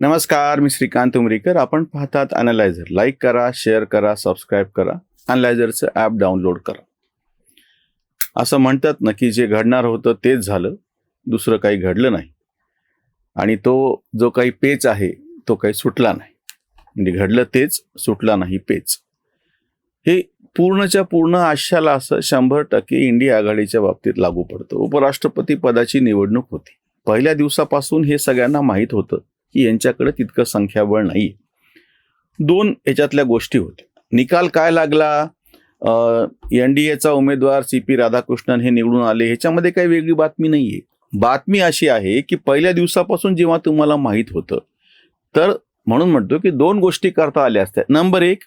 नमस्कार मी श्रीकांत उमरीकर. आपण पाहतात अनालायझर लाईक करा शेअर करा सबस्क्राईब करा. अनालायझरचं ॲप डाउनलोड करा. असं म्हणतात ना की जे घडणार होतं तेच झालं. दुसरं काही घडलं नाही. आणि तो जो काही पेच आहे तो काही सुटला नाही. म्हणजे घडलं तेच सुटला नाही पेच. हे पूर्णच्या पूर्ण आशाला असं शंभर टक्के इंडिया आघाडीच्या बाबतीत लागू पडतं. उपराष्ट्रपती पदाची निवडणूक होती. पहिल्या दिवसापासून हे सगळ्यांना माहीत होतं. की यांच्याकडे तितकं संख्याबळ नाही. दोन याच्यातल्या गोष्टी होत्या. निकाल काय लागला? एन डी एचा उमेदवार सी पी राधाकृष्णन हे निवडून आले. ह्याच्यामध्ये काही वेगळी बातमी नाही आहे बातमी अशी आहे की पहिल्या दिवसापासून जेव्हा तुम्हाला माहीत होतं तर म्हणून म्हणतो की दोन गोष्टी करता आल्या असत्या. नंबर एक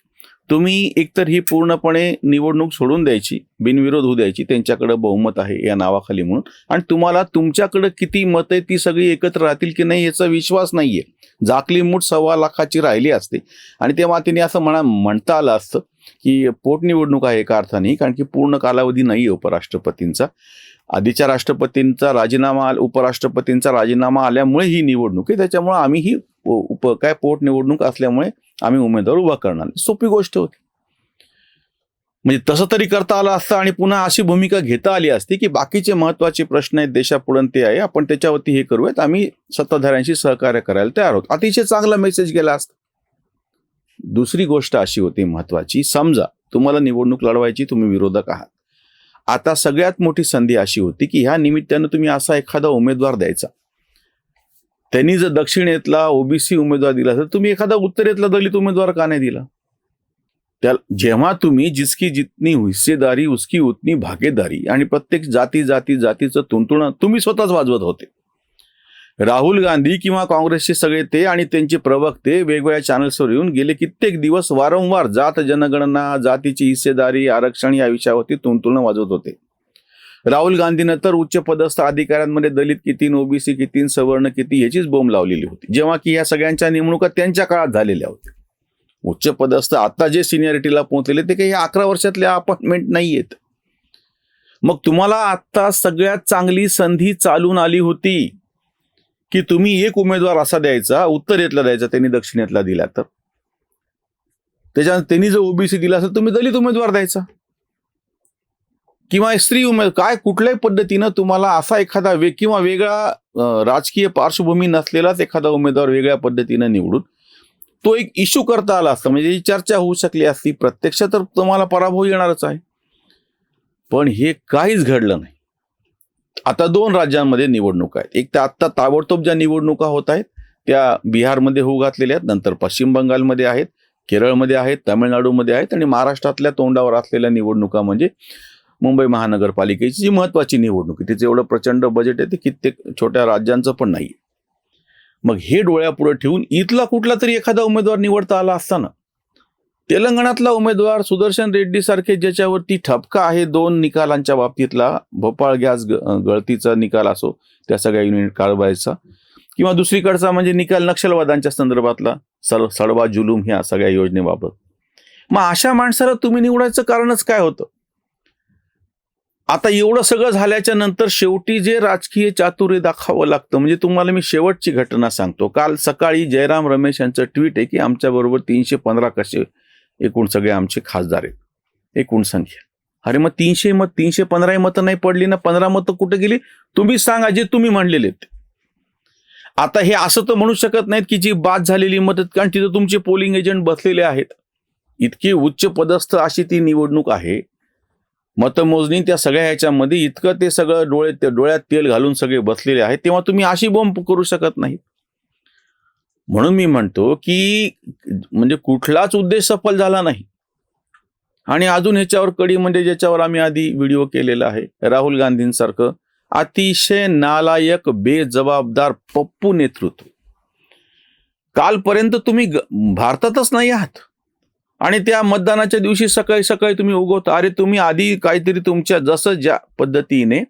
तुम्ही एकतर ही पूर्णपणे निवडणूक सोडून द्यायची बिनविरोध होऊ द्यायची त्यांच्याकडे बहुमत आहे या नावाखाली म्हणून. आणि तुम्हाला तुमच्याकडे किती मत आहे ती सगळी एकत्र राहतील की नाही याचा विश्वास नाहीये. जाकली मूठ सव्वा लाखाची राहिली असते. आणि तेव्हा तिने असं म्हणा म्हणता आलं असतं की पोटनिवडणूक आहे एका अर्थाने कारण की पूर्ण कालावधी नाही आहे उपराष्ट्रपतींचा. आधीच्या राष्ट्रपतींचा राजीनामा आल- उपराष्ट्रपतींचा राजीनामा आल्यामुळे ही निवडणूक आहे. त्याच्यामुळे आम्ही ही उप काय पोटनिवडणूक असल्यामुळे आम्ही उमेदवार उभा करणार सोपी गोष्ट होती. म्हणजे तसं तरी करता आलं असतं आणि पुन्हा अशी भूमिका घेता आली असती की बाकीचे महत्त्वाचे प्रश्न आहेत देशापुढं ते आहे आपण त्याच्यावरती हे करूयात आम्ही सत्ताधाऱ्यांशी सहकार्य करायला तयार आहोत. अतिशय चांगला मेसेज गेला असता. दुसरी गोष्ट अशी होती महत्वाची समजा तुम्हाला निवडणूक लढवायची तुम्ही विरोधक आहात. आता सगळ्यात मोठी संधी अशी होती की ह्या निमित्तानं तुम्ही असा एखादा उमेदवार द्यायचा. त्यांनी जर दक्षिणेतला ओबीसी उमेदवार दिला तर तुम्ही एखादा उत्तरेतला दलित उमेदवार का नाही दिला? त्या जेव्हा तुम्ही जिसकी जितनी हिस्सेदारी उसकी उतनी भागेदारी आणि प्रत्येक जाती जाती जातीचं तुंतुणं तुम्ही स्वतःच वाजवत होते. राहुल गांधी किंवा काँग्रेसचे सगळे ते आणि त्यांचे प्रवक्ते वेगवेगळ्या चॅनल्सवर येऊन गेले कित्येक दिवस वारंवार जात जनगणना जातीची हिस्सेदारी आरक्षण या विषयावरती तुंतुळणं वाजवत होते. राहुल गांधीनं तर उच्च पदस्थ अधिकाऱ्यांमध्ये दलित किती ओबीसी किती सवर्ण किती ह्याचीच बोंब लावलेली होती. जेव्हा की या सगळ्यांच्या नेमणुका त्यांच्या काळात झालेल्या होत्या. उच्च पदस्थ आता जे सिनियरिटीला पोहोचलेले ते काही अकरा वर्षातल्या अपॉइंटमेंट नाही आहेत मग तुम्हाला आता सगळ्यात चांगली संधी चालून आली होती की तुम्ही एक उमेदवार असा द्यायचा उत्तरेतला द्यायचा त्यांनी दक्षिणेतला दिला तर? त्याच्यानंतर त्यांनी जर ओबीसी दिला असेल तुम्ही दलित उमेदवार द्यायचा. किंवा स्त्री उमेद काय कुठल्याही पद्धतीनं तुम्हाला असा एखादा वे किंवा वेगळा राजकीय पार्श्वभूमी नसलेलाच एखादा उमेदवार वेगळ्या पद्धतीनं निवडून तो एक इश्यू करता आला असता म्हणजे ही चर्चा होऊ शकली असती प्रत्यक्ष तर तुम्हाला पराभव येणारच आहे. पण हे काहीच घडलं नाही. आता दोन राज्यांमध्ये निवडणुका आहेत एक तर आत्ता ताबडतोब ज्या निवडणुका होत आहेत त्या बिहारमध्ये होऊ घातलेल्या आहेत नंतर पश्चिम बंगालमध्ये आहेत केरळमध्ये आहेत तामिळनाडूमध्ये आहेत आणि महाराष्ट्रातल्या तोंडावर असलेल्या निवडणुका म्हणजे मुंबई महानगरपालिकेची जी महत्वाची निवडणूक आहे तिचं एवढं प्रचंड बजेट आहे ते कित्येक छोट्या राज्यांचं पण नाही. मग हे डोळ्यापुढे ठेवून इथला कुठला तरी एखादा उमेदवार निवडता आला असताना तेलंगणातला उमेदवार सुदर्शन रेड्डी सारखे ज्याच्यावरती ठपका आहे दोन निकालांच्या बाबतीतला भोपाळ गॅस गळतीचा निकाल असो त्या सगळ्या युनिट काढवायचा किंवा दुसरीकडचा म्हणजे निकाल नक्षलवादांच्या संदर्भातला सड सडवा जुलूम ह्या सगळ्या योजनेबाबत. मग अशा माणसाला तुम्ही निवडायचं कारणच काय होतं? आता एवढं सगळं झाल्याच्यानंतर शेवटी जे राजकीय चातुर्य दाखवावं लागतं म्हणजे तुम्हाला मी शेवटची घटना सांगतो. काल सकाळी जयराम रमेश यांचं ट्विट आहे की आमच्याबरोबर तीनशे पंधरा कसे एकूण सगळे आमचे खासदार आहेत. एकूण संख्या. अरे मग तीनशे मत तीनशे पंधरा मतं नाही पडली ना पंधरा मतं कुठे गेली? तुम्ही सांगा जे तुम्ही म्हणलेले आहेत. आता हे असं तर म्हणू शकत नाहीत की जी बाद झालेली मदत कारण तिथं तुमचे पोलिंग एजंट बसलेले आहेत. इतकी उच्च पदस्थ अशी ती निवडणूक आहे. मतमोजणी त्या सगळ्या ह्याच्यामध्ये इतकं ते सगळं डोळे ते डोळ्यात तेल घालून सगळे बसलेले आहेत तेव्हा तुम्ही अशी बोंब करू शकत नाही म्हणून मी म्हणतो की म्हणजे कुठलाच उद्देश सफल झाला नाही. आणि अजून ह्याच्यावर कडी म्हणजे ज्याच्यावर आम्ही आधी व्हिडिओ केलेला आहे राहुल गांधींसारखं अतिशय नालायक बेजबाबदार पप्पू नेतृत्व. कालपर्यंत तुम्ही भारतातच नाही आहात. आणि त्या मतदानाच्या दिवशी सकाळी सकाळी तुम्ही उगवता. अरे तुम्ही आधी काहीतरी तुमच्या जसं ज्या पद्धतीने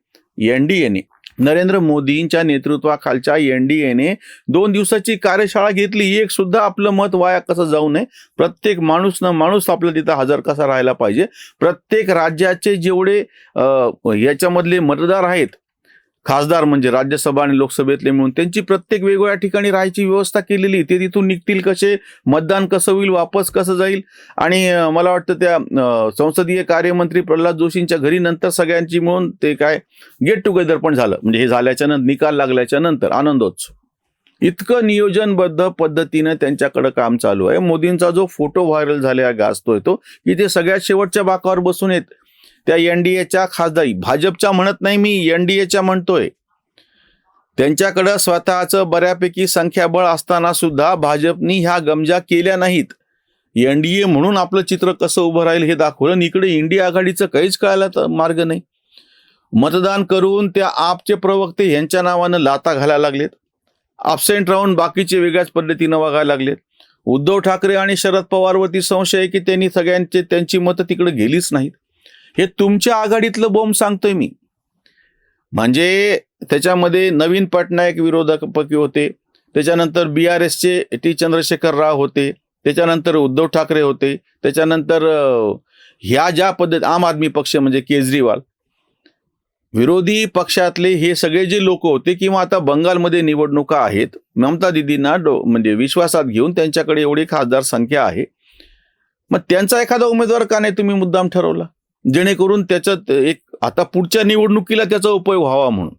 एनडीएने नरेंद्र मोदींच्या नेतृत्वाखालच्या एन डी एने दोन दिवसाची कार्यशाळा घेतली. एक सुद्धा आपलं मत वाया कसं जाऊ नये. प्रत्येक माणूस ना माणूस आपला तिथं हजर कसा राहायला पाहिजे. प्रत्येक राज्याचे जेवढे याच्यामधले मतदार आहेत खासदार म्हणजे राज्यसभा आणि लोकसभेतले मिळून त्यांची प्रत्येक वेगवेगळ्या ठिकाणी राहायची व्यवस्था केलेली ते तिथून निघतील कसे? मतदान कसं होईल? वापस कसं जाईल? आणि मला वाटतं त्या संसदीय कार्यमंत्री प्रल्हाद जोशींच्या घरी नंतर सगळ्यांची मिळून ते काय? गेट टुगेदर पण झालं. म्हणजे हे झाल्याच्यानंतर निकाल लागल्याच्या नंतर आनंदोत्सव. इतकं नियोजनबद्ध पद्धतीनं त्यांच्याकडं काम चालू आहे. मोदींचा जो फोटो व्हायरल झाला गाजतोय तो की ते सगळ्यात शेवटच्या बाकावर बसून येत त्या एनडीएच्या खासदारी. भाजपच्या म्हणत नाही मी एनडीएच्या म्हणतोय. त्यांच्याकडं स्वतःचं बऱ्यापैकी संख्याबळ असताना सुद्धा भाजपनी ह्या गमजा केल्या नाहीत. एनडीए म्हणून आपलं चित्र कसं उभं राहील हे दाखवलं आणि इकडे इंडिया आघाडीचं काहीच कळायला मार्ग नाही. मतदान करून त्या आपचे प्रवक्ते यांच्या नावानं लाता घालायला लागलेत. absent राहून बाकीचे वेगळ्याच पद्धतीनं वागायला लागलेत. उद्धव ठाकरे आणि शरद पवारवरती संशय आहे की त्यांनी सगळ्यांचे त्यांची मतं तिकडे गेलीच नाहीत. हे तुमच्या आघाडीतलं बोंब सांगतोय मी. म्हणजे त्याच्यामध्ये नवीन पटनायक विरोधकपैकी होते. त्याच्यानंतर बी आर एसचे टी चंद्रशेखर राव होते. त्याच्यानंतर उद्धव ठाकरे होते. त्याच्यानंतर ह्या ज्या पद्धत आम आदमी पक्ष म्हणजे केजरीवाल. विरोधी पक्षातले हे सगळे जे लोक होते किंवा आता बंगालमध्ये निवडणुका आहेत ममता दिदींना डो म्हणजे विश्वासात घेऊन त्यांच्याकडे एवढी खासदार संख्या आहे. मग त्यांचा एखादा उमेदवार का नाही तुम्ही मुद्दाम ठरवला? जेणेकरून त्याच्यात एक आता पुढच्या निवडणुकीला त्याचा उपयोग व्हावा म्हणून.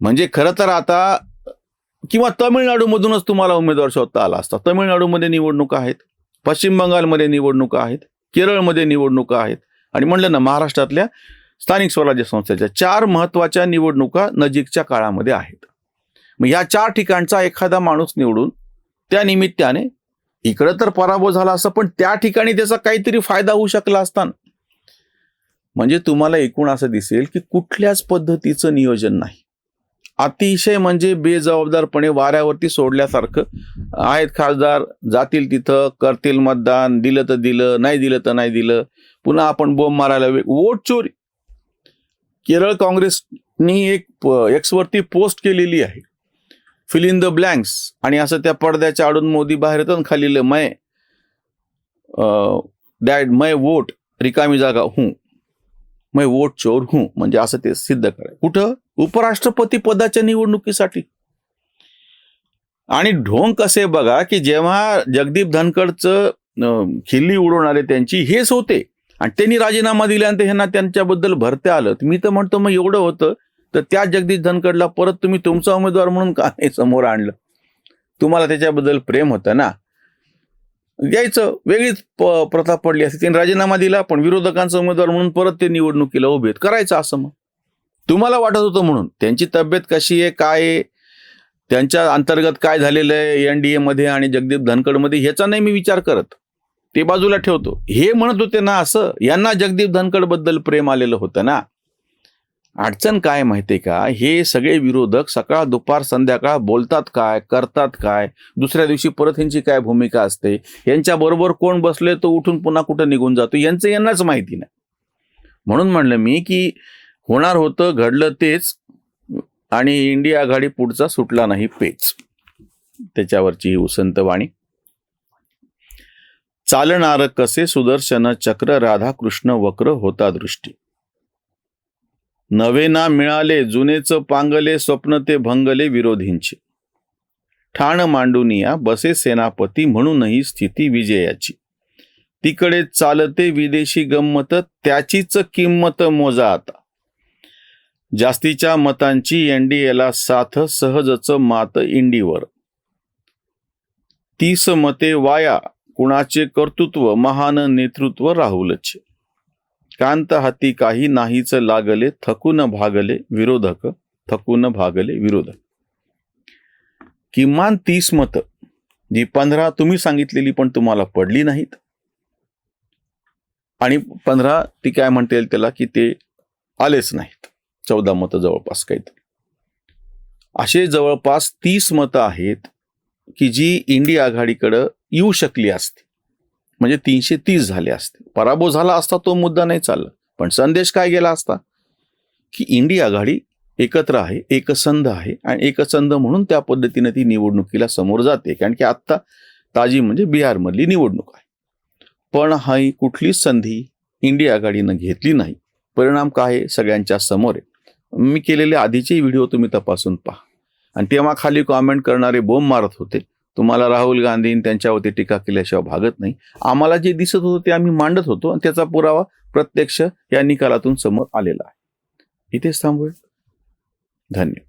म्हणजे खरं तर आता किंवा तामिळनाडूमधूनच तुम्हाला उमेदवार शोधता आला असता. तामिळनाडूमध्ये निवडणुका आहेत पश्चिम बंगालमध्ये निवडणुका आहेत केरळमध्ये निवडणुका आहेत. आणि म्हणलं ना महाराष्ट्रातल्या स्थानिक स्वराज्य संस्थेच्या चार महत्त्वाच्या निवडणुका नजीकच्या काळामध्ये आहेत. मग या चार ठिकाणचा एखादा माणूस निवडून त्या निमित्ताने इकडं तर पराभव झाला असं पण त्या ठिकाणी त्याचा काहीतरी फायदा होऊ शकला असताना म्हणजे तुम्हाला एकूण असं दिसेल की कुठल्याच पद्धतीचं नियोजन नाही. अतिशय म्हणजे बेजबाबदारपणे वाऱ्यावरती सोडल्यासारखं. आहेत खासदार जातील तिथं करतील मतदान दिलं तर दिलं नाही दिलं तर नाही दिलं. पुन्हा आपण बोंब मारायला वोट चोरी. केरळ काँग्रेसनी एक एक्सवरती पोस्ट केलेली आहे. फिल इन द ब्लँक्स आणि असं त्या पडद्याच्या आडून मोदी बाहेर येतात आणि खाली मै दॅट मै वोट रिकामी जागा हूं. मै वोट चोर हूं म्हणजे असं ते सिद्ध कराय कुठं? उपराष्ट्रपती पदाच्या निवडणुकीसाठी. आणि ढोंग कसे बघा की जेव्हा जगदीप धनखडचं खिल्ली उडवणारे त्यांची हेच होते. आणि त्यांनी राजीनामा दिल्यानंतर ह्यांना त्यांच्याबद्दल भरते आलं. मी तर म्हणतो मग एवढं होतं तर त्या जगदीश धनखडला परत तुम्ही तुमचा उमेदवार म्हणून का नाही समोर आणलं? तुम्हाला त्याच्याबद्दल प्रेम होतं ना? द्यायचं वेगळीच प- प्रथा पडली असती. त्यांनी राजीनामा दिला पण विरोधकांचा उमेदवार म्हणून परत ते निवडणुकीला उभे करायचं असं मग. तुम्हाला वाटत होतं म्हणून. त्यांची तब्येत कशी आहे काय आहे? त्यांच्या अंतर्गत काय झालेलं आहे एन डी मध्ये आणि जगदीप धनखडमध्ये ह्याचा नाही मी विचार करत. ते बाजूला ठेवतो. हे म्हणत होते ना असं यांना जगदीप धनखडबद्दल प्रेम आलेलं होतं ना. अडचण काय माहिती का? हे सगळे विरोधक सकाळ दुपार संध्याकाळ बोलतात काय करतात काय? दुसऱ्या दिवशी परत ह्यांची काय भूमिका असते? यांच्या बरोबर कोण बसले तो उठून पुन्हा कुठं निघून जातो? यांचं यांनाच माहिती नाही. म्हणून म्हणलं मी की होणार होतं घडलं तेच आणि इंडिया आघाडी पुढचा सुटला नाही पेच. त्याच्यावरची ही उसंत वाणी. चालणार कसे सुदर्शन? चक्र राधाकृष्ण वक्र होता दृष्टी. नवे ना मिळाले जुनेच पांगले स्वप्न ते भंगले विरोधींचे. ठाण मांडुनिया बसे सेनापती म्हणूनही स्थिती विजयाची. तिकडे चालते विदेशी गंमत त्याचीच किंमत मोजा आता. जास्तीच्या मतांची एनडीएला साथ सहजच मात इंडीवर. तीस मते वाया कुणाचे कर्तृत्व महान नेतृत्व राहुलचे. कांत हाती काही नाहीच लागले थकून भागले विरोधक थकून भागले विरोधक. किमान तीस मतं जी पंधरा तुम्ही सांगितलेली पण तुम्हाला पडली नाहीत. आणि पंधरा ती काय म्हणता येईल त्याला की ते आलेच नाहीत. चौदा मतं जवळपास काहीतरी असे जवळपास तीस मतं आहेत की जी इंडिया आघाडीकडं येऊ शकली असती. म्हणजे तीनशे तीस झाले असते. पराभव झाला असता तो मुद्दा नाही चालला. पण संदेश काय गेला असता? की इंडिया आघाडी एकत्र आहे एकसंध आहे आणि एकसंध म्हणून त्या पद्धतीने ती निवडणुकीला समोर जाते. कारण की आत्ता ताजी म्हणजे बिहारमधली निवडणूक आहे. पण ही कुठलीच संधी इंडिया आघाडीनं घेतली नाही. परिणाम काय आहे? सगळ्यांच्या समोर आहे. मी केलेले आधीचे व्हिडिओ तुम्ही तपासून पहा. आणि तेव्हा खाली कॉमेंट करणारे बोंब मारत होते. तुम्हाला राहुल गांधींनी त्यांच्यावरती टीका केल्याशिवाय भागत नाही. आम्हाला जे दिसत होतं ते आम्ही मांडत होतो आणि त्याचा पुरावा प्रत्यक्ष या निकालातून समोर आलेला आहे. इथेच थांबूया. धन्यवाद.